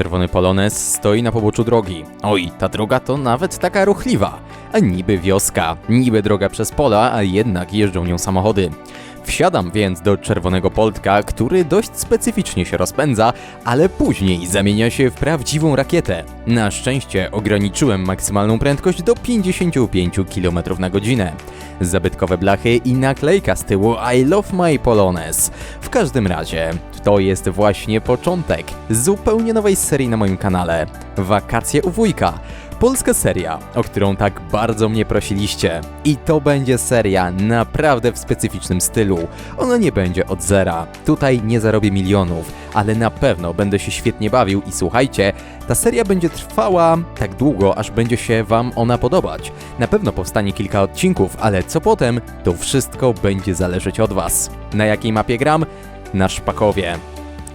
czerwony Polones stoi na poboczu drogi. Oj, ta droga to nawet taka ruchliwa. A niby wioska, niby droga przez pola, a jednak jeżdżą nią samochody. Wsiadam więc do czerwonego Poltka, który dość specyficznie się rozpędza, ale później zamienia się w prawdziwą rakietę. Na szczęście ograniczyłem maksymalną prędkość do 55 km na godzinę. Zabytkowe blachy i naklejka z tyłu I love my Polones. W każdym razie, to jest właśnie początek zupełnie nowej serii na moim kanale. Wakacje u wujka. Polska seria, o którą tak bardzo mnie prosiliście. I to będzie seria naprawdę w specyficznym stylu. Ona nie będzie od zera. Tutaj nie zarobię milionów, ale na pewno będę się świetnie bawił i słuchajcie, ta seria będzie trwała tak długo, aż będzie się Wam ona podobać. Na pewno powstanie kilka odcinków, ale co potem, to wszystko będzie zależeć od Was. Na jakiej mapie gram? Na Szpakowie.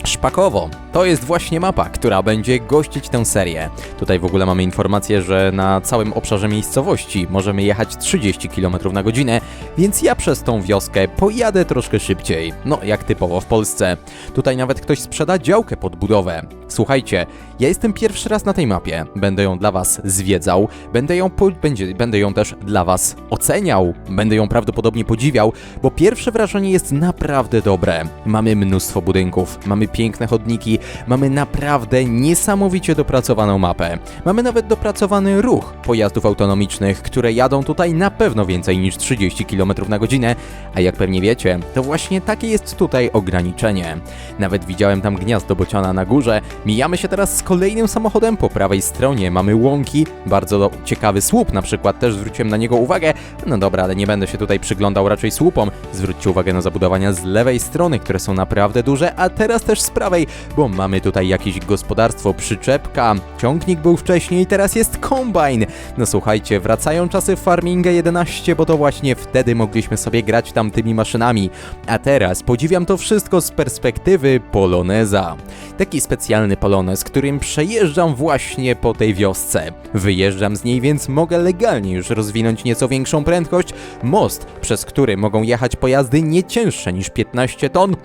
Szpakowo to jest właśnie mapa, która będzie gościć tę serię. Tutaj w ogóle mamy informację, że na całym obszarze miejscowości możemy jechać 30 km na godzinę, więc ja przez tą wioskę pojadę troszkę szybciej. No, jak typowo w Polsce. Tutaj nawet ktoś sprzeda działkę pod budowę. Słuchajcie, ja jestem pierwszy raz na tej mapie. Będę ją dla Was zwiedzał, będę ją, po, będzie, będę ją też dla Was oceniał, będę ją prawdopodobnie podziwiał, bo pierwsze wrażenie jest naprawdę dobre. Mamy mnóstwo budynków, mamy piękne chodniki, mamy naprawdę niesamowicie dopracowaną mapę. Mamy nawet dopracowany ruch pojazdów autonomicznych, które jadą tutaj na pewno więcej niż 30 km na godzinę, a jak pewnie wiecie, to właśnie takie jest tutaj ograniczenie. Nawet widziałem tam gniazdo bociana na górze, mijamy się teraz z kolejnym samochodem. Po prawej stronie, mamy łąki, bardzo ciekawy słup na przykład, też zwróciłem na niego uwagę, no dobra, ale nie będę się tutaj przyglądał raczej słupom, zwróćcie uwagę na zabudowania z lewej strony, które są naprawdę duże, a teraz też z prawej, bo mamy tutaj jakieś gospodarstwo, przyczepka, ciągnik był wcześniej, teraz jest kombajn. No słuchajcie, wracają czasy Farminga 11, bo to właśnie wtedy mogliśmy sobie grać tamtymi maszynami. A teraz podziwiam to wszystko z perspektywy Poloneza. Taki specjalny Polonez, którym przejeżdżam właśnie po tej wiosce. Wyjeżdżam z niej, więc mogę legalnie już rozwinąć nieco większą prędkość. Most, przez który mogą jechać pojazdy nie cięższe niż 15 ton,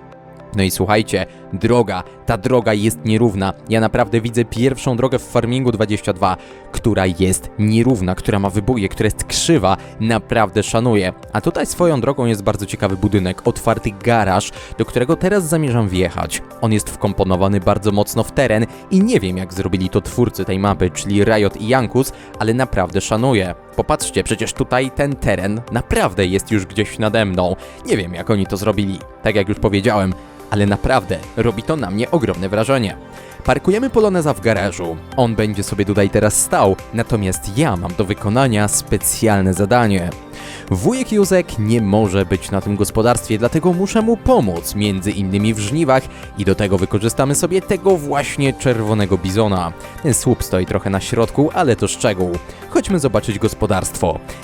no i słuchajcie, droga, ta droga jest nierówna. Ja naprawdę widzę pierwszą drogę w Farmingu 22, która jest nierówna, która ma wyboje, która jest krzywa, naprawdę szanuję. A tutaj swoją drogą jest bardzo ciekawy budynek, otwarty garaż, do którego teraz zamierzam wjechać. On jest wkomponowany bardzo mocno w teren i nie wiem jak zrobili to twórcy tej mapy, czyli Riot i Jankus, ale naprawdę szanuję. Popatrzcie, przecież tutaj ten teren naprawdę jest już gdzieś nade mną. Nie wiem jak oni to zrobili. Tak jak już powiedziałem, ale naprawdę robi to na mnie ogromne wrażenie. Parkujemy Poloneza w garażu. On będzie sobie tutaj teraz stał, natomiast ja mam do wykonania specjalne zadanie. Wujek Józek nie może być na tym gospodarstwie, dlatego muszę mu pomóc, między innymi w żniwach i do tego wykorzystamy sobie tego właśnie czerwonego bizona. Ten słup stoi trochę na środku, ale to szczegół. Chodźmy zobaczyć gospodarstwo.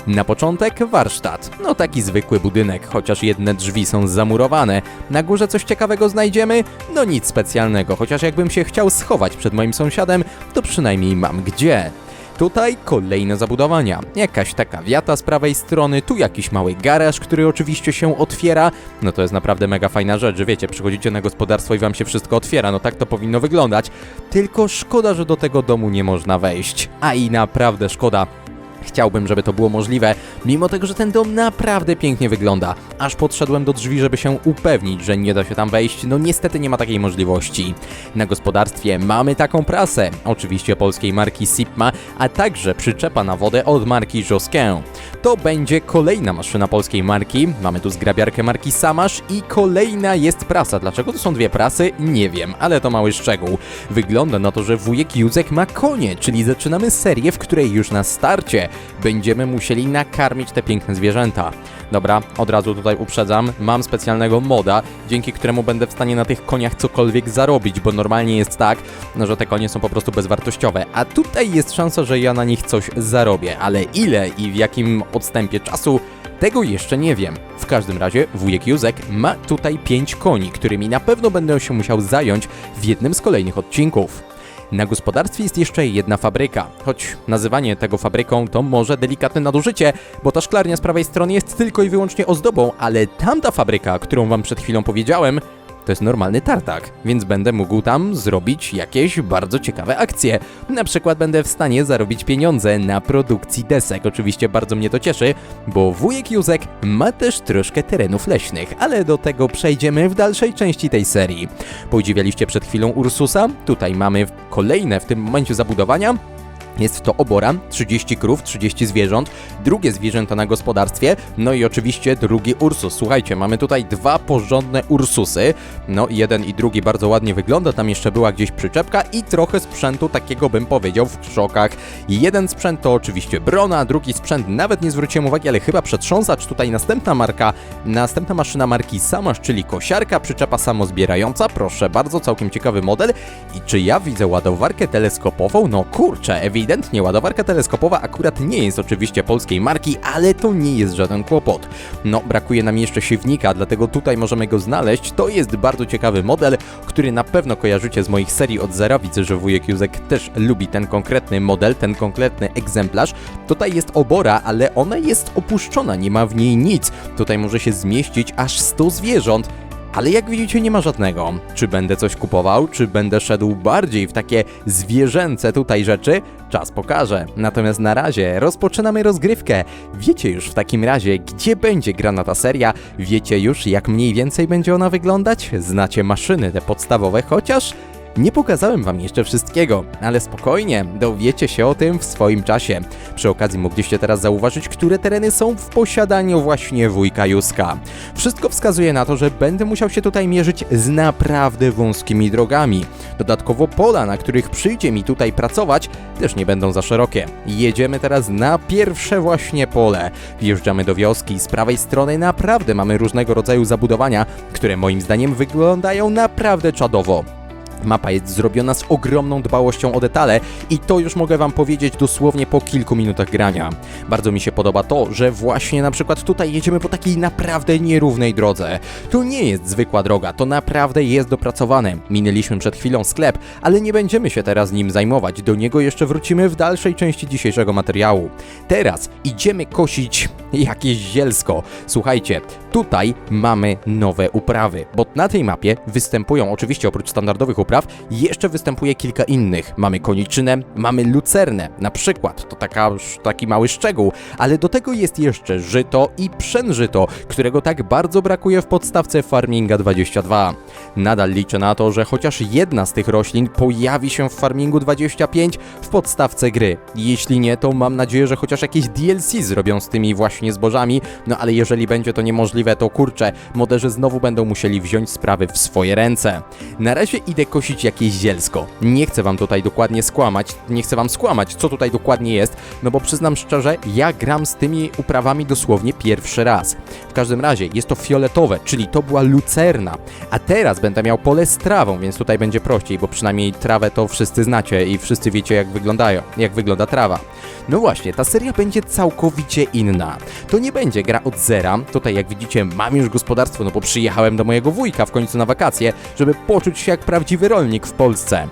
Na początek warsztat. No taki zwykły budynek, chociaż jedne drzwi są zamurowane. Na górze coś ciekawego znajdziemy? No nic specjalnego, chociaż jakbym się chciał schować przed moim sąsiadem, to przynajmniej mam gdzie. Tutaj kolejne zabudowania. Jakaś taka wiata z prawej strony, tu jakiś mały garaż, który oczywiście się otwiera. No to jest naprawdę mega fajna rzecz, wiecie, przychodzicie na gospodarstwo i wam się wszystko otwiera, no tak to powinno wyglądać. Tylko szkoda, że do tego domu nie można wejść. A i naprawdę szkoda. Chciałbym, żeby to było możliwe, mimo tego, że ten dom naprawdę pięknie wygląda. Aż podszedłem do drzwi, żeby się upewnić, że nie da się tam wejść, no niestety nie ma takiej możliwości. Na gospodarstwie mamy taką prasę, oczywiście polskiej marki Sipma, a także przyczepa na wodę od marki Josquin. To będzie kolejna maszyna polskiej marki, mamy tu zgrabiarkę marki Samasz i kolejna jest prasa. Dlaczego to są dwie prasy? Nie wiem, ale to mały szczegół. Wygląda na to, że wujek Józek ma konie, czyli zaczynamy serię, w której już na starcie będziemy musieli nakarmić te piękne zwierzęta. Dobra, od razu tutaj uprzedzam, mam specjalnego moda, dzięki któremu będę w stanie na tych koniach cokolwiek zarobić, bo normalnie jest tak, no, że te konie są po prostu bezwartościowe, a tutaj jest szansa, że ja na nich coś zarobię, ale ile i w jakim odstępie czasu, tego jeszcze nie wiem. W każdym razie wujek Józek ma tutaj 5 koni, którymi na pewno będę się musiał zająć w jednym z kolejnych odcinków. Na gospodarstwie jest jeszcze jedna fabryka, choć nazywanie tego fabryką to może delikatne nadużycie, bo ta szklarnia z prawej strony jest tylko i wyłącznie ozdobą, ale tamta fabryka, którą wam przed chwilą powiedziałem, to jest normalny tartak, więc będę mógł tam zrobić jakieś bardzo ciekawe akcje. Na przykład będę w stanie zarobić pieniądze na produkcji desek. Oczywiście bardzo mnie to cieszy, bo wujek Józek ma też troszkę terenów leśnych, ale do tego przejdziemy w dalszej części tej serii. Podziwialiście przed chwilą Ursusa? Tutaj mamy kolejne w tym momencie zabudowania. Jest to obora, 30 krów, 30 zwierząt, drugie zwierzęta na gospodarstwie, no i oczywiście drugi Ursus. Słuchajcie, mamy tutaj dwa porządne Ursusy, no jeden i drugi bardzo ładnie wygląda, tam jeszcze była gdzieś przyczepka i trochę sprzętu takiego bym powiedział w krzokach. Jeden sprzęt to oczywiście brona, drugi sprzęt nawet nie zwróciłem uwagi, ale chyba przetrząsacz, tutaj następna marka, następna maszyna marki Samasz, czyli kosiarka, przyczepa samozbierająca, proszę bardzo, całkiem ciekawy model. I czy ja widzę ładowarkę teleskopową? No kurczę, ewidentnie Ewidentnie ładowarka teleskopowa akurat nie jest oczywiście polskiej marki, ale to nie jest żaden kłopot. No, brakuje nam jeszcze siewnika, dlatego tutaj możemy go znaleźć. To jest bardzo ciekawy model, który na pewno kojarzycie z moich serii od zera. Widzę, że wujek Józek też lubi ten konkretny model, ten konkretny egzemplarz. Tutaj jest obora, ale ona jest opuszczona, nie ma w niej nic. Tutaj może się zmieścić aż 100 zwierząt ale jak widzicie nie ma żadnego. Czy będę coś kupował, czy będę szedł bardziej w takie zwierzęce tutaj rzeczy? Czas pokaże. Natomiast na razie rozpoczynamy rozgrywkę. Wiecie już w takim razie, gdzie będzie grana ta seria? Wiecie już, jak mniej więcej będzie ona wyglądać? Znacie maszyny te podstawowe, chociaż nie pokazałem wam jeszcze wszystkiego, ale spokojnie, dowiecie się o tym w swoim czasie. Przy okazji mogliście teraz zauważyć, które tereny są w posiadaniu właśnie wujka Juska. Wszystko wskazuje na to, że będę musiał się tutaj mierzyć z naprawdę wąskimi drogami. Dodatkowo pola, na których przyjdzie mi tutaj pracować, też nie będą za szerokie. Jedziemy teraz na pierwsze właśnie pole. Wjeżdżamy do wioski, z prawej strony naprawdę mamy różnego rodzaju zabudowania, które moim zdaniem wyglądają naprawdę czadowo. Mapa jest zrobiona z ogromną dbałością o detale i to już mogę wam powiedzieć dosłownie po kilku minutach grania. Bardzo mi się podoba to, że właśnie na przykład tutaj jedziemy po takiej naprawdę nierównej drodze. To nie jest zwykła droga, to naprawdę jest dopracowane. Minęliśmy przed chwilą sklep, ale nie będziemy się teraz nim zajmować, do niego jeszcze wrócimy w dalszej części dzisiejszego materiału. Teraz idziemy kosić jakieś zielsko. Słuchajcie, tutaj mamy nowe uprawy, bo na tej mapie występują oczywiście oprócz standardowych upraw, jeszcze występuje kilka innych. Mamy koniczynę, mamy lucernę, na przykład, to taka, taki mały szczegół, ale do tego jest jeszcze żyto i pszenżyto, którego tak bardzo brakuje w podstawce Farminga 22. Nadal liczę na to, że chociaż jedna z tych roślin pojawi się w Farmingu 25 w podstawce gry. Jeśli nie, to mam nadzieję, że chociaż jakieś DLC zrobią z tymi właśnie zbożami, no ale jeżeli będzie to niemożliwe, to kurczę, moderzy znowu będą musieli wziąć sprawy w swoje ręce. Na razie idę kosić jakieś zielsko. Nie chcę wam tutaj dokładnie skłamać, nie chcę wam skłamać, co tutaj dokładnie jest, no bo przyznam szczerze, ja gram z tymi uprawami dosłownie pierwszy raz. W każdym razie jest to fioletowe, czyli to była lucerna, a teraz będę miał pole z trawą, więc tutaj będzie prościej, bo przynajmniej trawę to wszyscy znacie i wszyscy wiecie jak wyglądają, jak wygląda trawa. No właśnie, ta seria będzie całkowicie inna. To nie będzie gra od zera. Tutaj, jak widzicie, mam już gospodarstwo, no bo przyjechałem do mojego wujka w końcu na wakacje, żeby poczuć się jak prawdziwy rolnik w Polsce.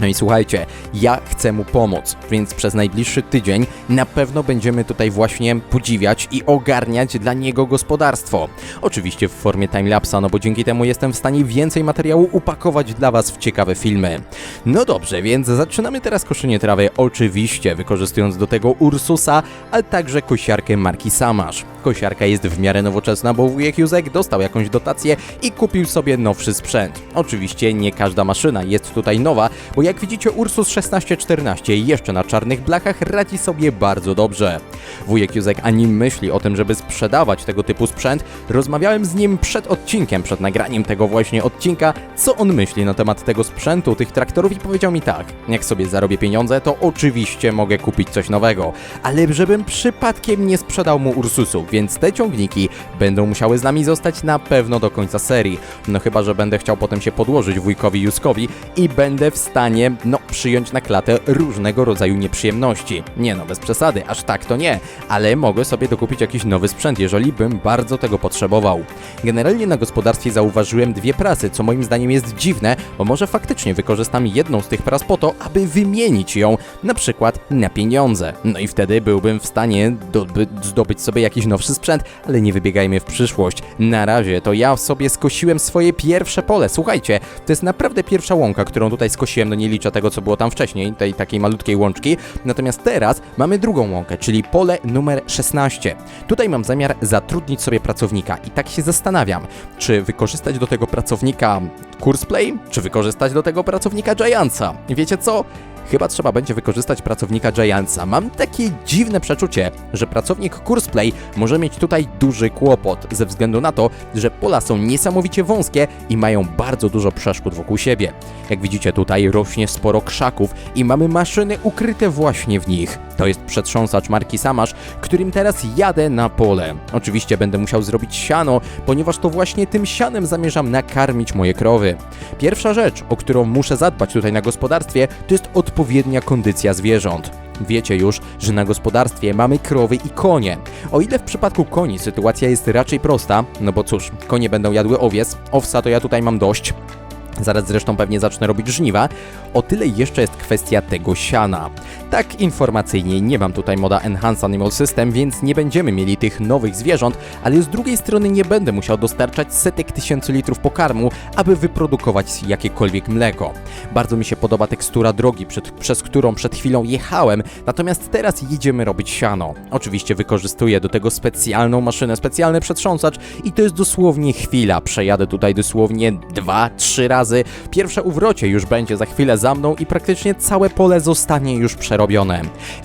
No i słuchajcie, ja chcę mu pomóc, więc przez najbliższy tydzień na pewno będziemy tutaj właśnie podziwiać i ogarniać dla niego gospodarstwo. Oczywiście w formie timelapsa, no bo dzięki temu jestem w stanie więcej materiału upakować dla Was w ciekawe filmy. No dobrze, więc zaczynamy teraz koszenie trawy, oczywiście wykorzystując do tego Ursusa, ale także kosiarkę marki Samasz. Kosiarka jest w miarę nowoczesna, bo wujek Józek dostał jakąś dotację i kupił sobie nowszy sprzęt. Oczywiście nie każda maszyna jest tutaj nowa, bo jak widzicie Ursus 1614 jeszcze na czarnych blachach radzi sobie bardzo dobrze. Wujek Józek ani myśli o tym, żeby sprzedawać tego typu sprzęt. Rozmawiałem z nim przed odcinkiem, przed nagraniem tego właśnie odcinka, co on myśli na temat tego sprzętu, tych traktorów i powiedział mi tak, jak sobie zarobię pieniądze, to oczywiście mogę kupić coś nowego, ale żebym przypadkiem nie sprzedał mu Ursusu, więc te ciągniki będą musiały z nami zostać na pewno do końca serii. No chyba, że będę chciał potem się podłożyć wujkowi Juskowi i będę w stanie, no przyjąć na klatę różnego rodzaju nieprzyjemności. Nie no, bez przesady, aż tak to nie, ale mogę sobie dokupić jakiś nowy sprzęt, jeżeli bym bardzo tego potrzebował. Generalnie na gospodarstwie zauważyłem dwie prasy, co moim zdaniem jest dziwne, bo może faktycznie wykorzystam jedną z tych pras po to, aby wymienić ją na przykład na pieniądze. No i wtedy byłbym w stanie doby- zdobyć sobie jakiś nowszy sprzęt, ale nie wybiegajmy w przyszłość. Na razie to ja sobie skosiłem swoje pierwsze pole. Słuchajcie, to jest naprawdę pierwsza łąka, którą tutaj skosiłem, no nie liczę tego, co było tam wcześniej, tej takiej malutkiej łączki. Natomiast teraz mamy drugą łąkę, czyli pole numer 16. Tutaj mam zamiar zatrudnić sobie pracownika i tak się zastanawiam, czy wykorzystać do tego pracownika Kursplay, czy wykorzystać do tego pracownika Giantsa. Wiecie co? Chyba trzeba będzie wykorzystać pracownika Giantsa. Mam takie dziwne przeczucie, że pracownik Kursplay może mieć tutaj duży kłopot, ze względu na to, że pola są niesamowicie wąskie i mają bardzo dużo przeszkód wokół siebie. Jak widzicie tutaj rośnie sporo krzaków i mamy maszyny ukryte właśnie w nich. To jest przetrząsacz marki Samasz, którym teraz jadę na pole. Oczywiście będę musiał zrobić siano, ponieważ to właśnie tym sianem zamierzam nakarmić moje krowy. Pierwsza rzecz, o którą muszę zadbać tutaj na gospodarstwie, to jest odpowiednia kondycja zwierząt. Wiecie już, że na gospodarstwie mamy krowy i konie. O ile w przypadku koni sytuacja jest raczej prosta, no bo cóż, konie będą jadły owiec, owsa to ja tutaj mam dość, Zaraz zresztą pewnie zacznę robić żniwa. O tyle jeszcze jest kwestia tego siana. Tak informacyjnie nie mam tutaj moda Enhance Animal System, więc nie będziemy mieli tych nowych zwierząt, ale z drugiej strony nie będę musiał dostarczać setek tysięcy litrów pokarmu, aby wyprodukować jakiekolwiek mleko. Bardzo mi się podoba tekstura drogi, przed, przez którą przed chwilą jechałem, natomiast teraz jedziemy robić siano. Oczywiście wykorzystuję do tego specjalną maszynę, specjalny przetrząsacz i to jest dosłownie chwila. Przejadę tutaj dosłownie dwa, trzy razy. Pierwsze uwrocie już będzie za chwilę za mną i praktycznie całe pole zostanie już przerobione.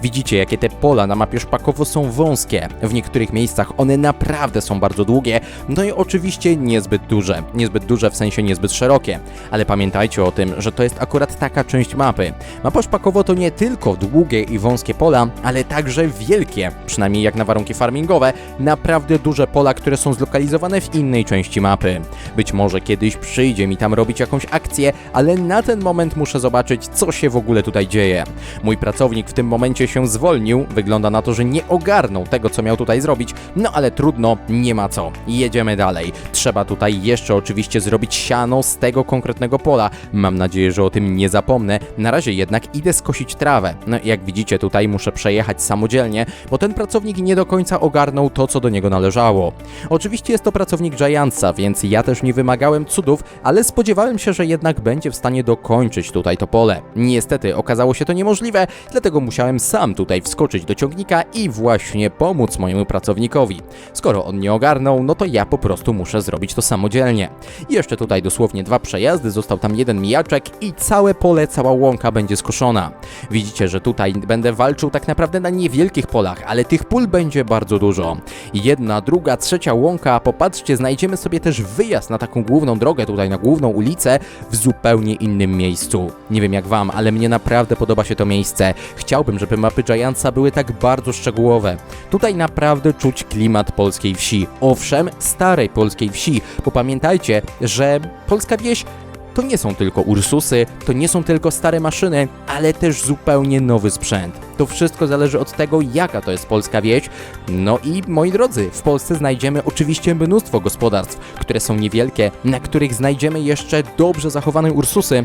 Widzicie, jakie te pola na mapie szpakowo są wąskie. W niektórych miejscach one naprawdę są bardzo długie, no i oczywiście niezbyt duże. Niezbyt duże w sensie niezbyt szerokie. Ale pamiętajcie o tym, że to jest akurat taka część mapy. Mapa szpakowo to nie tylko długie i wąskie pola, ale także wielkie, przynajmniej jak na warunki farmingowe, naprawdę duże pola, które są zlokalizowane w innej części mapy. Być może kiedyś przyjdzie mi tam robić jakąś akcję, ale na ten moment muszę zobaczyć, co się w ogóle tutaj dzieje. Mój pracownik w tym momencie się zwolnił, wygląda na to, że nie ogarnął tego, co miał tutaj zrobić, no ale trudno, nie ma co. Jedziemy dalej. Trzeba tutaj jeszcze oczywiście zrobić siano z tego konkretnego pola. Mam nadzieję, że o tym nie zapomnę. Na razie jednak idę skosić trawę. No jak widzicie, tutaj muszę przejechać samodzielnie, bo ten pracownik nie do końca ogarnął to, co do niego należało. Oczywiście jest to pracownik Giantsa, więc ja też nie wymagałem cudów, ale spodziewałem się, że jednak będzie w stanie dokończyć tutaj to pole. Niestety okazało się to niemożliwe, dlatego musiałem sam tutaj wskoczyć do ciągnika i właśnie pomóc mojemu pracownikowi. Skoro on nie ogarnął, no to ja po prostu muszę zrobić to samodzielnie. Jeszcze tutaj dosłownie dwa przejazdy, został tam jeden mijaczek i całe pole, cała łąka będzie skoszona. Widzicie, że tutaj będę walczył tak naprawdę na niewielkich polach, ale tych pól będzie bardzo dużo. Jedna, druga, trzecia łąka, popatrzcie, znajdziemy sobie też wyjazd na taką główną drogę, tutaj na główną ulicę, w zupełnie innym miejscu. Nie wiem jak wam, ale mnie naprawdę podoba się to miejsce. Chciałbym, żeby mapy Giantsa były tak bardzo szczegółowe. Tutaj naprawdę czuć klimat polskiej wsi. Owszem, starej polskiej wsi, bo pamiętajcie, że polska wieś to nie są tylko Ursusy, to nie są tylko stare maszyny, ale też zupełnie nowy sprzęt. To wszystko zależy od tego, jaka to jest polska wieś. No i moi drodzy, w Polsce znajdziemy oczywiście mnóstwo gospodarstw, które są niewielkie, na których znajdziemy jeszcze dobrze zachowane Ursusy,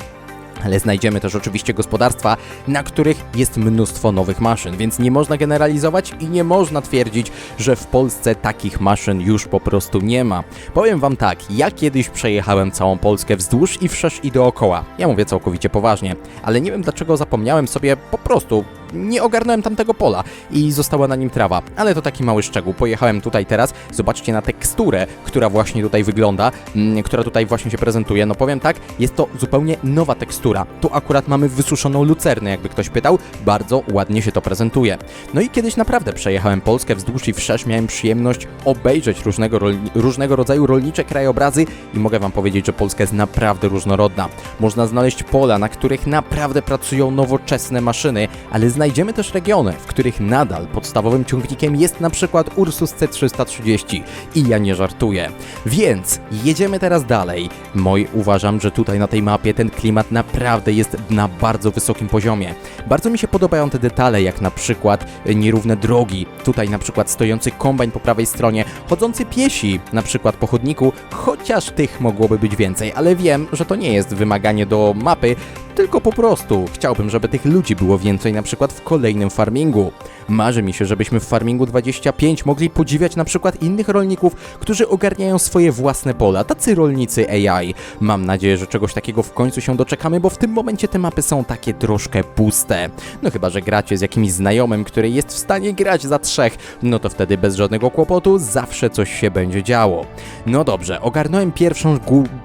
ale znajdziemy też oczywiście gospodarstwa, na których jest mnóstwo nowych maszyn, więc nie można generalizować i nie można twierdzić, że w Polsce takich maszyn już po prostu nie ma. Powiem wam tak, ja kiedyś przejechałem całą Polskę wzdłuż i wszerz i dookoła. Ja mówię całkowicie poważnie, ale nie wiem dlaczego zapomniałem sobie po prostu nie ogarnąłem tamtego pola i została na nim trawa. Ale to taki mały szczegół. Pojechałem tutaj teraz, zobaczcie na teksturę, która właśnie tutaj wygląda, mm, która tutaj właśnie się prezentuje. No powiem tak, jest to zupełnie nowa tekstura. Tu akurat mamy wysuszoną lucernę, jakby ktoś pytał. Bardzo ładnie się to prezentuje. No i kiedyś naprawdę przejechałem Polskę wzdłuż i wszerz, miałem przyjemność obejrzeć różnego, różnego rodzaju rolnicze krajobrazy i mogę wam powiedzieć, że Polska jest naprawdę różnorodna. Można znaleźć pola, na których naprawdę pracują nowoczesne maszyny, ale znajdziemy też regiony, w których nadal podstawowym ciągnikiem jest na przykład Ursus C330 i ja nie żartuję. Więc jedziemy teraz dalej. Moi uważam, że tutaj na tej mapie ten klimat naprawdę jest na bardzo wysokim poziomie. Bardzo mi się podobają te detale, jak na przykład nierówne drogi, tutaj na przykład stojący kombajn po prawej stronie, chodzący piesi, na przykład po chodniku, chociaż tych mogłoby być więcej, ale wiem, że to nie jest wymaganie do mapy, tylko po prostu chciałbym, żeby tych ludzi było więcej na przykład w kolejnym farmingu. Marzy mi się, żebyśmy w Farmingu 25 mogli podziwiać na przykład innych rolników, którzy ogarniają swoje własne pola, tacy rolnicy AI. Mam nadzieję, że czegoś takiego w końcu się doczekamy, bo w tym momencie te mapy są takie troszkę puste. No chyba, że gracie z jakimś znajomym, który jest w stanie grać za trzech, no to wtedy bez żadnego kłopotu zawsze coś się będzie działo. No dobrze, ogarnąłem pierwszą,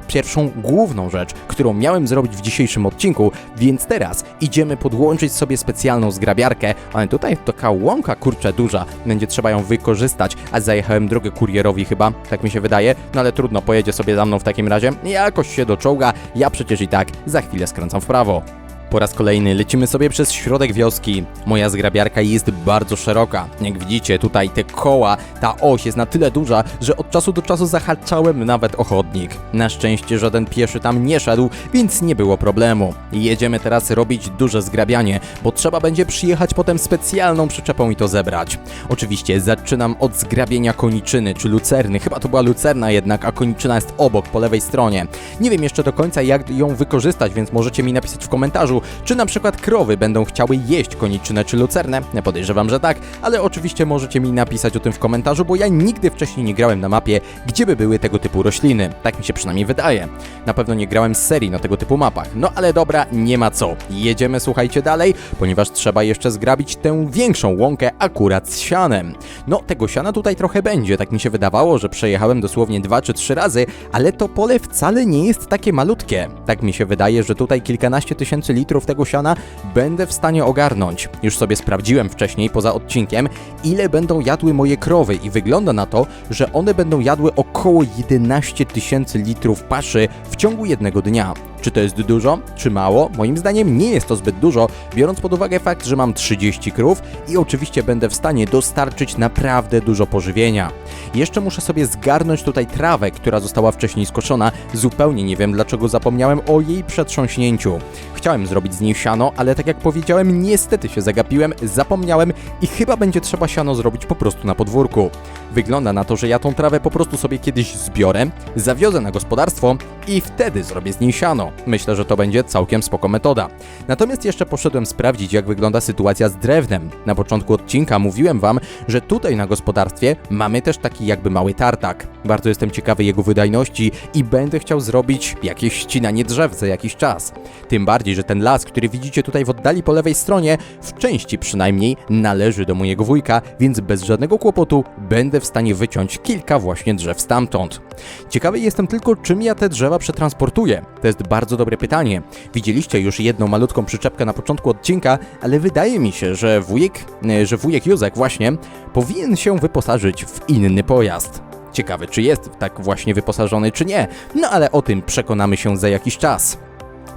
pierwszą główną rzecz, którą miałem zrobić w dzisiejszym odcinku, więc teraz idziemy podłączyć sobie specjalną zgrabiarkę, ale tutaj taka łąka kurczę duża, będzie trzeba ją wykorzystać, a zajechałem drogę kurierowi chyba, tak mi się wydaje, no ale trudno, pojedzie sobie za mną w takim razie, jakoś się doczołga, ja przecież i tak za chwilę skręcam w prawo. Po raz kolejny lecimy sobie przez środek wioski. Moja zgrabiarka jest bardzo szeroka. Jak widzicie, tutaj te koła, ta oś jest na tyle duża, że od czasu do czasu zahaczałem nawet o chodnik. Na szczęście żaden pieszy tam nie szedł, więc nie było problemu. Jedziemy teraz robić duże zgrabianie, bo trzeba będzie przyjechać potem specjalną przyczepą i to zebrać. Oczywiście zaczynam od zgrabienia koniczyny czy lucerny. Chyba to była lucerna jednak, a koniczyna jest obok, po lewej stronie. Nie wiem jeszcze do końca jak ją wykorzystać, więc możecie mi napisać w komentarzu, czy na przykład krowy będą chciały jeść koniczynę czy lucernę. Podejrzewam, że tak, ale oczywiście możecie mi napisać o tym w komentarzu, bo ja nigdy wcześniej nie grałem na mapie, gdzie by były tego typu rośliny. Tak mi się przynajmniej wydaje. Na pewno nie grałem z serii na tego typu mapach. No ale dobra, nie ma co. Jedziemy, słuchajcie, dalej, ponieważ trzeba jeszcze zgrabić tę większą łąkę akurat z sianem. No, tego siana tutaj trochę będzie. Tak mi się wydawało, że przejechałem dosłownie dwa czy trzy razy, ale to pole wcale nie jest takie malutkie. Tak mi się wydaje, że tutaj kilkanaście tysięcy litrów tego siana będę w stanie ogarnąć. Już sobie sprawdziłem wcześniej, poza odcinkiem, ile będą jadły moje krowy i wygląda na to, że one będą jadły około 11 tysięcy litrów paszy w ciągu jednego dnia. Czy to jest dużo, czy mało? Moim zdaniem nie jest to zbyt dużo, biorąc pod uwagę fakt, że mam 30 krów i oczywiście będę w stanie dostarczyć naprawdę dużo pożywienia. Jeszcze muszę sobie zgarnąć tutaj trawę, która została wcześniej skoszona. Zupełnie nie wiem, dlaczego zapomniałem o jej przetrząśnięciu. Chciałem zrobić z niej siano, ale tak jak powiedziałem, niestety się zagapiłem, zapomniałem i chyba będzie trzeba siano zrobić po prostu na podwórku. Wygląda na to, że ja tą trawę po prostu sobie kiedyś zbiorę, zawiozę na gospodarstwo i wtedy zrobię z niej siano. Myślę, że to będzie całkiem spoko metoda. Natomiast jeszcze poszedłem sprawdzić, jak wygląda sytuacja z drewnem. Na początku odcinka mówiłem wam, że tutaj na gospodarstwie mamy też taki jakby mały tartak. Bardzo jestem ciekawy jego wydajności i będę chciał zrobić jakieś ścinanie drzew za jakiś czas. Tym bardziej, że ten las, który widzicie tutaj w oddali po lewej stronie, w części przynajmniej należy do mojego wujka, więc bez żadnego kłopotu będę w stanie wyciąć kilka właśnie drzew stamtąd. Ciekawy jestem tylko, czym ja te drzewa przetransportuję. To jest bardzo dobre pytanie. Widzieliście już jedną malutką przyczepkę na początku odcinka, ale wydaje mi się, że wujek, e, że wujek Józek właśnie powinien się wyposażyć w inny pojazd. Ciekawe, czy jest tak właśnie wyposażony, czy nie. No ale o tym przekonamy się za jakiś czas.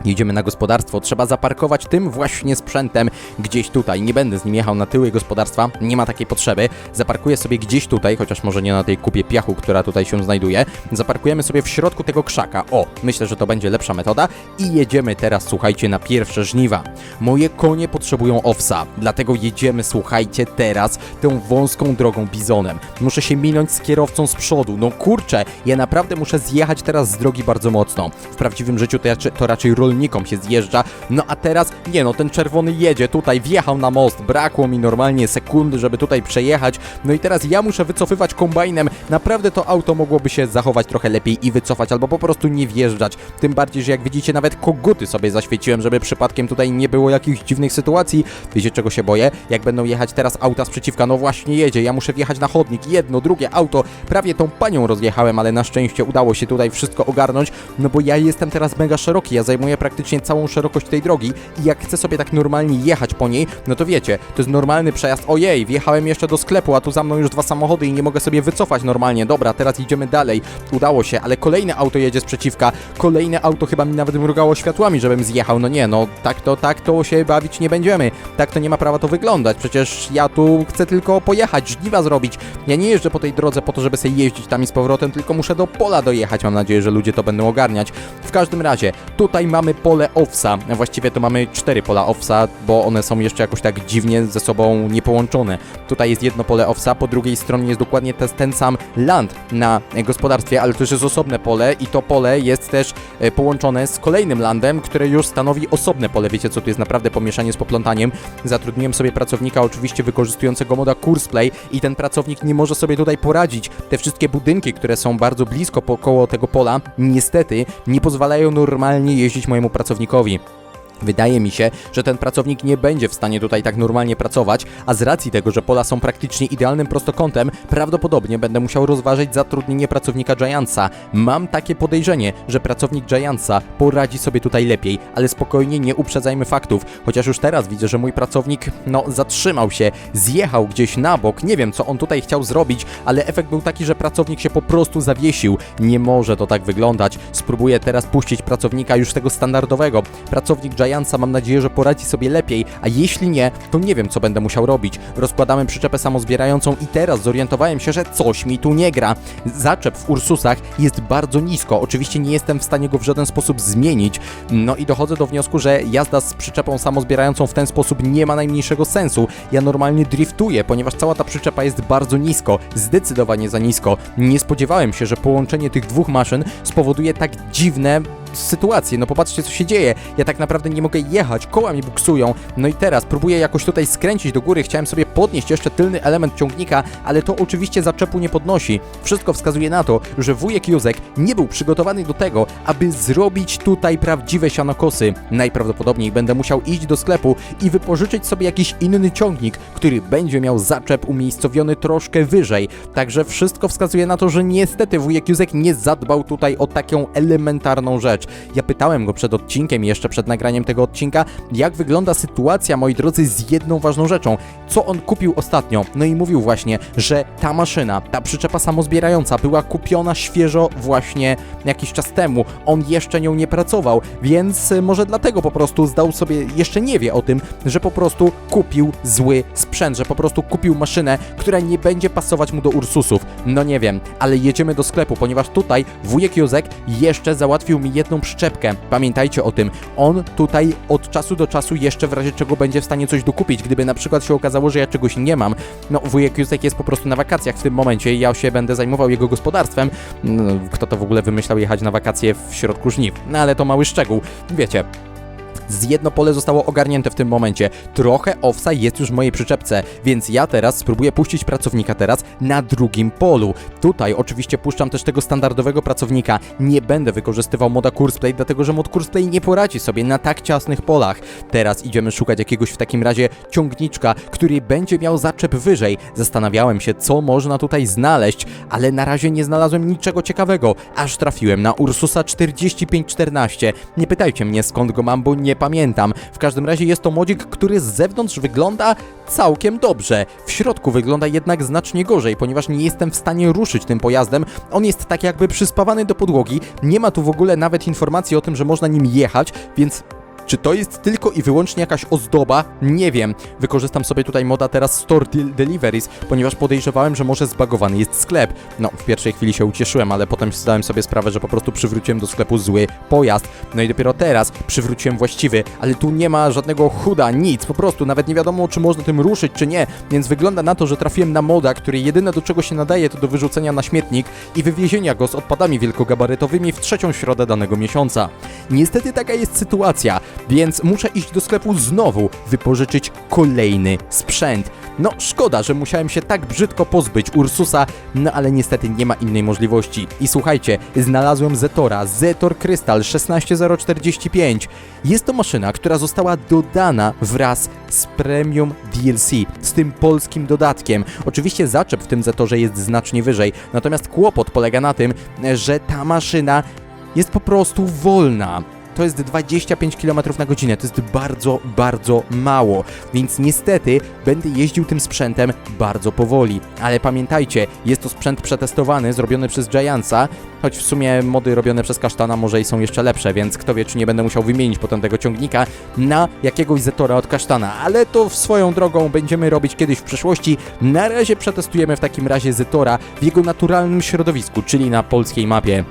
Jedziemy na gospodarstwo, trzeba zaparkować tym właśnie sprzętem gdzieś tutaj. Nie będę z nim jechał na tyły gospodarstwa, nie ma takiej potrzeby. Zaparkuję sobie gdzieś tutaj, chociaż może nie na tej kupie piachu, która tutaj się znajduje. Zaparkujemy sobie w środku tego krzaka. O, myślę, że to będzie lepsza metoda. I jedziemy teraz, słuchajcie, na pierwsze żniwa. Moje konie potrzebują owsa, dlatego jedziemy, słuchajcie, teraz tą wąską drogą bizonem. Muszę się minąć z kierowcą z przodu. No kurczę, ja naprawdę muszę zjechać teraz z drogi bardzo mocno. W prawdziwym życiu to, raczej- to raczej rolnikom się zjeżdża. No a teraz, nie no, ten czerwony jedzie tutaj, wjechał na most, brakło mi normalnie sekundy, żeby tutaj przejechać. No i teraz ja muszę wycofywać kombajnem. Naprawdę to auto mogłoby się zachować trochę lepiej i wycofać, albo po prostu nie wjeżdżać. Tym bardziej, że jak widzicie, nawet koguty sobie zaświeciłem, żeby przypadkiem tutaj nie było jakichś dziwnych sytuacji. Wiecie czego się boję? Jak będą jechać teraz auta sprzeciwka, no właśnie jedzie, ja muszę wjechać na chodnik, jedno, drugie auto, prawie tą panią rozjechałem, ale na szczęście udało się tutaj wszystko ogarnąć, no bo ja jestem teraz mega szeroki, ja zajmuję praktycznie całą szerokość tej drogi i jak chcę sobie tak normalnie jechać po niej, no to wiecie, to jest normalny przejazd. Ojej, wjechałem jeszcze do sklepu, a tu za mną już dwa samochody i nie mogę sobie wycofać normalnie. Dobra, teraz idziemy dalej. Udało się, ale kolejne auto jedzie z przeciwka. Kolejne auto chyba mi nawet mrugało światłami, żebym zjechał. No nie, no tak to, tak to się bawić nie będziemy. Tak to nie ma prawa to wyglądać. Przecież ja tu chcę tylko pojechać, żniwa zrobić. Ja nie jeżdżę po tej drodze po to, żeby sobie jeździć tam i z powrotem, tylko muszę do pola dojechać. Mam nadzieję, że ludzie to będą ogarniać. W każdym razie, tutaj mamy pole owsa. Właściwie to mamy cztery pola owsa, bo one są jeszcze jakoś tak dziwnie ze sobą niepołączone. Tutaj jest jedno pole owsa, po drugiej stronie jest dokładnie te, ten sam land na gospodarstwie, ale to już jest osobne pole i to pole jest też e, połączone z kolejnym landem, które już stanowi osobne pole. Wiecie co, tu jest naprawdę pomieszanie z poplątaniem. Zatrudniłem sobie pracownika, oczywiście wykorzystującego moda Courseplay i ten pracownik nie może sobie tutaj poradzić. Te wszystkie budynki, które są bardzo blisko koło tego pola, niestety nie pozwalają normalnie jeździć mojemu pracownikowi. Wydaje mi się, że ten pracownik nie będzie w stanie tutaj tak normalnie pracować, a z racji tego, że pola są praktycznie idealnym prostokątem, prawdopodobnie będę musiał rozważyć zatrudnienie pracownika Giantsa. Mam takie podejrzenie, że pracownik Giantsa poradzi sobie tutaj lepiej, ale spokojnie nie uprzedzajmy faktów, chociaż już teraz widzę, że mój pracownik, no, zatrzymał się, zjechał gdzieś na bok, nie wiem co on tutaj chciał zrobić, ale efekt był taki, że pracownik się po prostu zawiesił. Nie może to tak wyglądać. Spróbuję teraz puścić pracownika już tego standardowego. Pracownik Giantsa mam nadzieję, że poradzi sobie lepiej, a jeśli nie, to nie wiem, co będę musiał robić. Rozkładamy przyczepę samozbierającą i teraz zorientowałem się, że coś mi tu nie gra. Zaczep w Ursusach jest bardzo nisko, oczywiście nie jestem w stanie go w żaden sposób zmienić, no i dochodzę do wniosku, że jazda z przyczepą samozbierającą w ten sposób nie ma najmniejszego sensu. Ja normalnie driftuję, ponieważ cała ta przyczepa jest bardzo nisko, zdecydowanie za nisko. Nie spodziewałem się, że połączenie tych dwóch maszyn spowoduje tak dziwne sytuację. No popatrzcie, co się dzieje. Ja tak naprawdę nie mogę jechać, koła mi buksują. No i teraz próbuję jakoś tutaj skręcić do góry. Chciałem sobie podnieść jeszcze tylny element ciągnika, ale to oczywiście zaczepu nie podnosi. Wszystko wskazuje na to, że wujek Józek nie był przygotowany do tego, aby zrobić tutaj prawdziwe sianokosy. Najprawdopodobniej będę musiał iść do sklepu i wypożyczyć sobie jakiś inny ciągnik, który będzie miał zaczep umiejscowiony troszkę wyżej. Także wszystko wskazuje na to, że niestety wujek Józek nie zadbał tutaj o taką elementarną rzecz. Ja pytałem go przed odcinkiem, jeszcze przed nagraniem tego odcinka, jak wygląda sytuacja, moi drodzy, z jedną ważną rzeczą. Co on kupił ostatnio? No i mówił właśnie, że ta maszyna, ta przyczepa samozbierająca była kupiona świeżo właśnie jakiś czas temu. On jeszcze nią nie pracował, więc y, może dlatego po prostu zdał sobie, jeszcze nie wie o tym, że po prostu kupił zły sprzęt, że po prostu kupił maszynę, która nie będzie pasować mu do Ursusów. No nie wiem, ale jedziemy do sklepu, ponieważ tutaj wujek Józek jeszcze załatwił mi jedną przyczepkę. Pamiętajcie o tym, on tutaj od czasu do czasu jeszcze w razie czego będzie w stanie coś dokupić, gdyby na przykład się okazało, że ja czegoś nie mam. No wujek Józek jest po prostu na wakacjach w tym momencie i ja się będę zajmował jego gospodarstwem. No, kto to w ogóle wymyślał jechać na wakacje w środku żniw? No ale to mały szczegół. Wiecie, z jedno pole zostało ogarnięte w tym momencie. Trochę owsa jest już w mojej przyczepce, więc ja teraz spróbuję puścić pracownika teraz na drugim polu. Tutaj oczywiście puszczam też tego standardowego pracownika. Nie będę wykorzystywał moda Courseplay, dlatego że mod Courseplay nie poradzi sobie na tak ciasnych polach. Teraz idziemy szukać jakiegoś w takim razie ciągniczka, który będzie miał zaczep wyżej. Zastanawiałem się, co można tutaj znaleźć, ale na razie nie znalazłem niczego ciekawego, aż trafiłem na Ursusa 4514. Nie pytajcie mnie skąd go mam, bo nie pamiętam. W każdym razie jest to modzik, który z zewnątrz wygląda całkiem dobrze. W środku wygląda jednak znacznie gorzej, ponieważ nie jestem w stanie ruszyć tym pojazdem. On jest tak jakby przyspawany do podłogi. Nie ma tu w ogóle nawet informacji o tym, że można nim jechać, więc czy to jest tylko i wyłącznie jakaś ozdoba? Nie wiem. Wykorzystam sobie tutaj moda teraz Store Del- Deliveries, ponieważ podejrzewałem, że może zbagowany jest sklep. No, w pierwszej chwili się ucieszyłem, ale potem zdałem sobie sprawę, że po prostu przywróciłem do sklepu zły pojazd. No i dopiero teraz przywróciłem właściwy, ale tu nie ma żadnego chuda, nic, po prostu nawet nie wiadomo, czy można tym ruszyć, czy nie, więc wygląda na to, że trafiłem na moda, który jedyne do czego się nadaje, to do wyrzucenia na śmietnik i wywiezienia go z odpadami wielkogabarytowymi w trzecią środę danego miesiąca. Niestety taka jest sytuacja, więc muszę iść do sklepu znowu, wypożyczyć kolejny sprzęt. No, szkoda, że musiałem się tak brzydko pozbyć Ursusa, no ale niestety nie ma innej możliwości. I słuchajcie, znalazłem Zetora, Zetor Crystal 16045. Jest to maszyna, która została dodana wraz z Premium DLC, z tym polskim dodatkiem. Oczywiście zaczep w tym Zetorze jest znacznie wyżej, natomiast kłopot polega na tym, że ta maszyna jest po prostu wolna. To jest 25 km na godzinę, to jest bardzo, bardzo mało, więc niestety będę jeździł tym sprzętem bardzo powoli. Ale pamiętajcie, jest to sprzęt przetestowany, zrobiony przez Giantsa, choć w sumie mody robione przez Kasztana może i są jeszcze lepsze, więc kto wie, czy nie będę musiał wymienić potem tego ciągnika na jakiegoś Zetora od Kasztana, ale to w swoją drogą będziemy robić kiedyś w przyszłości. Na razie przetestujemy w takim razie Zetora w jego naturalnym środowisku, czyli na polskiej mapie.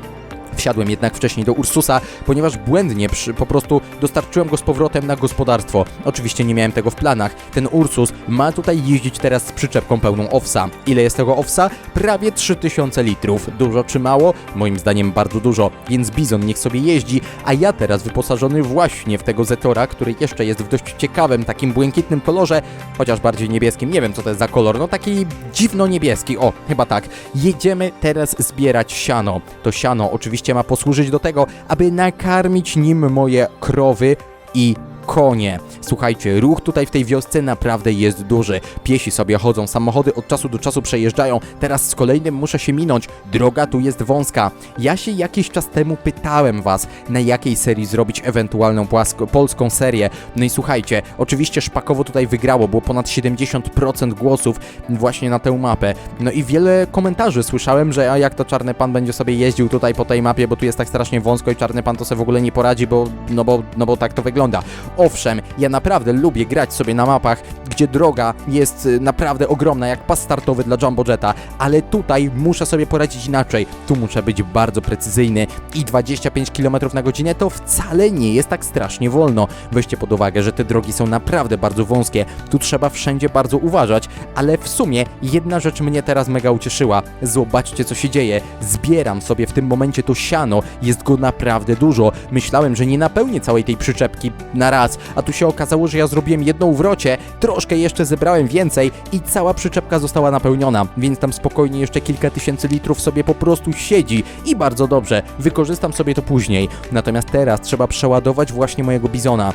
Wsiadłem jednak wcześniej do Ursusa, ponieważ błędnie przy, po prostu dostarczyłem go z powrotem na gospodarstwo. Oczywiście nie miałem tego w planach. Ten Ursus ma tutaj jeździć teraz z przyczepką pełną owsa. Ile jest tego owsa? Prawie 3000 litrów. Dużo czy mało? Moim zdaniem bardzo dużo, więc Bizon niech sobie jeździ, a ja teraz wyposażony właśnie w tego Zetora, który jeszcze jest w dość ciekawym, takim błękitnym kolorze, chociaż bardziej niebieskim, nie wiem co to jest za kolor, no taki dziwno niebieski, o, chyba tak. Jedziemy teraz zbierać siano. To siano oczywiście ma posłużyć do tego, aby nakarmić nim moje krowy i konie. Słuchajcie, ruch tutaj w tej wiosce naprawdę jest duży. Piesi sobie chodzą, samochody od czasu do czasu przejeżdżają. Teraz z kolejnym muszę się minąć. Droga tu jest wąska. Ja się jakiś czas temu pytałem was, na jakiej serii zrobić ewentualną polską serię. No i słuchajcie, oczywiście Szpakowo tutaj wygrało, było ponad 70% głosów właśnie na tę mapę. No i wiele komentarzy słyszałem, że a jak to Czarny Pan będzie sobie jeździł tutaj po tej mapie, bo tu jest tak strasznie wąsko i Czarny Pan to sobie w ogóle nie poradzi, bo no bo, no bo tak to wygląda. Owszem, ja naprawdę lubię grać sobie na mapach, gdzie droga jest y, naprawdę ogromna, jak pas startowy dla Jumbo Jetta, ale tutaj muszę sobie poradzić inaczej. Tu muszę być bardzo precyzyjny i 25 km na godzinę to wcale nie jest tak strasznie wolno. Weźcie pod uwagę, że te drogi są naprawdę bardzo wąskie. Tu trzeba wszędzie bardzo uważać, ale w sumie jedna rzecz mnie teraz mega ucieszyła. Zobaczcie, co się dzieje. Zbieram sobie w tym momencie to siano, jest go naprawdę dużo. Myślałem, że nie napełnię całej tej przyczepki na raz, a tu się okazało, że ja zrobiłem jedną wrocie, troszkę jeszcze zebrałem więcej i cała przyczepka została napełniona, więc tam spokojnie jeszcze kilka tysięcy litrów sobie po prostu siedzi i bardzo dobrze, wykorzystam sobie to później. Natomiast teraz trzeba przeładować właśnie mojego bizona.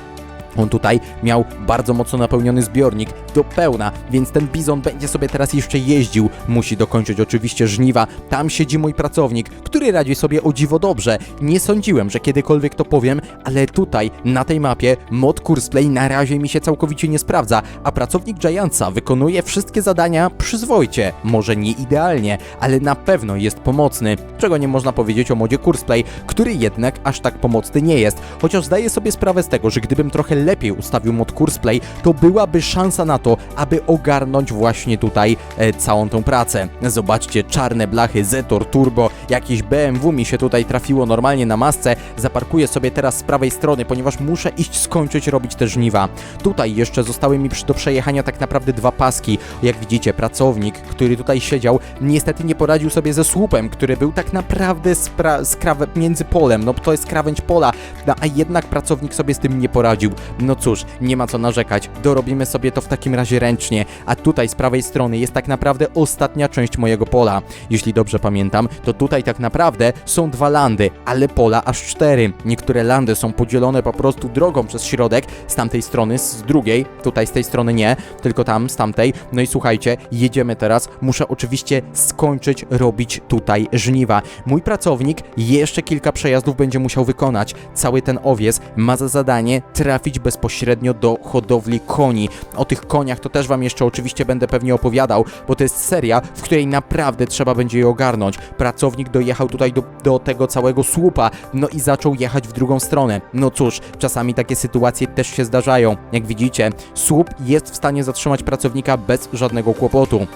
On tutaj miał bardzo mocno napełniony zbiornik do pełna, więc ten bizon będzie sobie teraz jeszcze jeździł. Musi dokończyć oczywiście żniwa. Tam siedzi mój pracownik, który radzi sobie o dziwo dobrze. Nie sądziłem, że kiedykolwiek to powiem, ale tutaj, na tej mapie, mod Kursplay na razie mi się całkowicie nie sprawdza, a pracownik Giantsa wykonuje wszystkie zadania przyzwoicie. Może nie idealnie, ale na pewno jest pomocny, czego nie można powiedzieć o modzie Kursplay, który jednak aż tak pomocny nie jest. Chociaż zdaję sobie sprawę z tego, że gdybym trochę lepiej ustawił mod Kursplay, to byłaby szansa na to, aby ogarnąć właśnie tutaj e, całą tą pracę. Zobaczcie, czarne blachy, Zetor, Turbo, jakieś BMW mi się tutaj trafiło normalnie na masce. Zaparkuję sobie teraz z prawej strony, ponieważ muszę iść skończyć robić te żniwa. Tutaj jeszcze zostały mi do przejechania tak naprawdę dwa paski. Jak widzicie, pracownik, który tutaj siedział, niestety nie poradził sobie ze słupem, który był tak naprawdę między polem. No to jest krawędź pola, no, a jednak pracownik sobie z tym nie poradził. No cóż, nie ma co narzekać. Dorobimy sobie to w takim razie ręcznie. A tutaj z prawej strony jest tak naprawdę ostatnia część mojego pola. Jeśli dobrze pamiętam, to tutaj tak naprawdę są dwa landy, ale pola aż cztery. Niektóre landy są podzielone po prostu drogą przez środek, z tamtej strony, z drugiej, tutaj z tej strony nie, tylko tam, z tamtej. No i słuchajcie, jedziemy teraz. Muszę oczywiście skończyć robić tutaj żniwa. Mój pracownik jeszcze kilka przejazdów będzie musiał wykonać. Cały ten owies ma za zadanie trafić bezpośrednio do hodowli koni. O tych koniach to też wam jeszcze oczywiście będę pewnie opowiadał, bo to jest seria, w której naprawdę trzeba będzie je ogarnąć. Pracownik dojechał tutaj do, do tego całego słupa, no i zaczął jechać w drugą stronę. No cóż, czasami takie sytuacje też się zdarzają. Jak widzicie, słup jest w stanie zatrzymać pracownika bez żadnego kłopotu.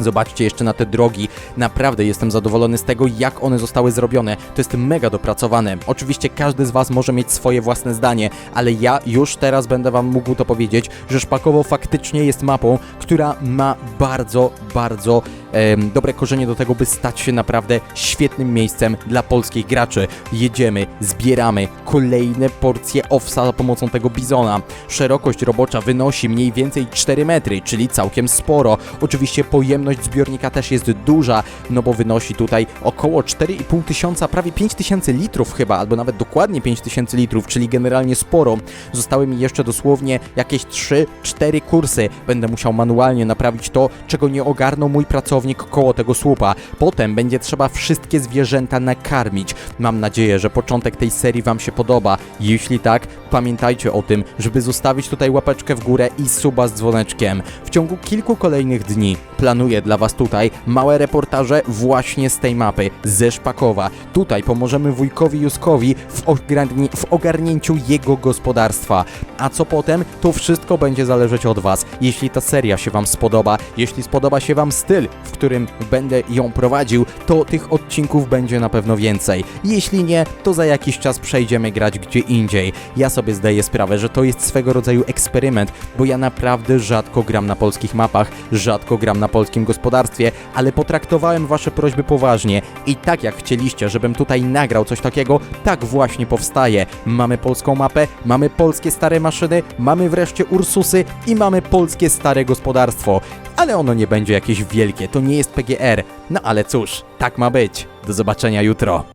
Zobaczcie jeszcze na te drogi. Naprawdę jestem zadowolony z tego, jak one zostały zrobione. To jest mega dopracowane. Oczywiście każdy z Was może mieć swoje własne zdanie, ale ja już teraz będę Wam mógł to powiedzieć, że Szpakowo faktycznie jest mapą, która ma bardzo, bardzo em, dobre korzenie do tego, by stać się naprawdę świetnym miejscem dla polskich graczy. Jedziemy, zbieramy kolejne porcje owsa za pomocą tego bizona. Szerokość robocza wynosi mniej więcej 4 metry, czyli całkiem sporo. Oczywiście pojemność pojemność zbiornika też jest duża, no bo wynosi tutaj około 4,5 tysiąca, prawie 5 tysięcy litrów chyba, albo nawet dokładnie 5 tysięcy litrów, czyli generalnie sporo. Zostały mi jeszcze dosłownie jakieś 3-4 kursy. Będę musiał manualnie naprawić to, czego nie ogarnął mój pracownik koło tego słupa. Potem będzie trzeba wszystkie zwierzęta nakarmić. Mam nadzieję, że początek tej serii Wam się podoba. Jeśli tak, pamiętajcie o tym, żeby zostawić tutaj łapeczkę w górę i suba z dzwoneczkiem. W ciągu kilku kolejnych dni planuję dla Was tutaj małe reportaże właśnie z tej mapy, ze Szpakowa. Tutaj pomożemy wujkowi Juskowi w, ogarni- w ogarnięciu jego gospodarstwa. A co potem, to wszystko będzie zależeć od Was. Jeśli ta seria się Wam spodoba, jeśli spodoba się Wam styl, w którym będę ją prowadził, to tych odcinków będzie na pewno więcej. Jeśli nie, to za jakiś czas przejdziemy grać gdzie indziej. Ja sobie zdaję sprawę, że to jest swego rodzaju eksperyment, bo ja naprawdę rzadko gram na polskich mapach, rzadko gram na gospodarstwie, ale potraktowałem Wasze prośby poważnie i tak jak chcieliście, żebym tutaj nagrał coś takiego, tak właśnie powstaje. Mamy polską mapę, mamy polskie stare maszyny, mamy wreszcie Ursusy i mamy polskie stare gospodarstwo. Ale ono nie będzie jakieś wielkie, to nie jest PGR. No ale cóż, tak ma być. Do zobaczenia jutro.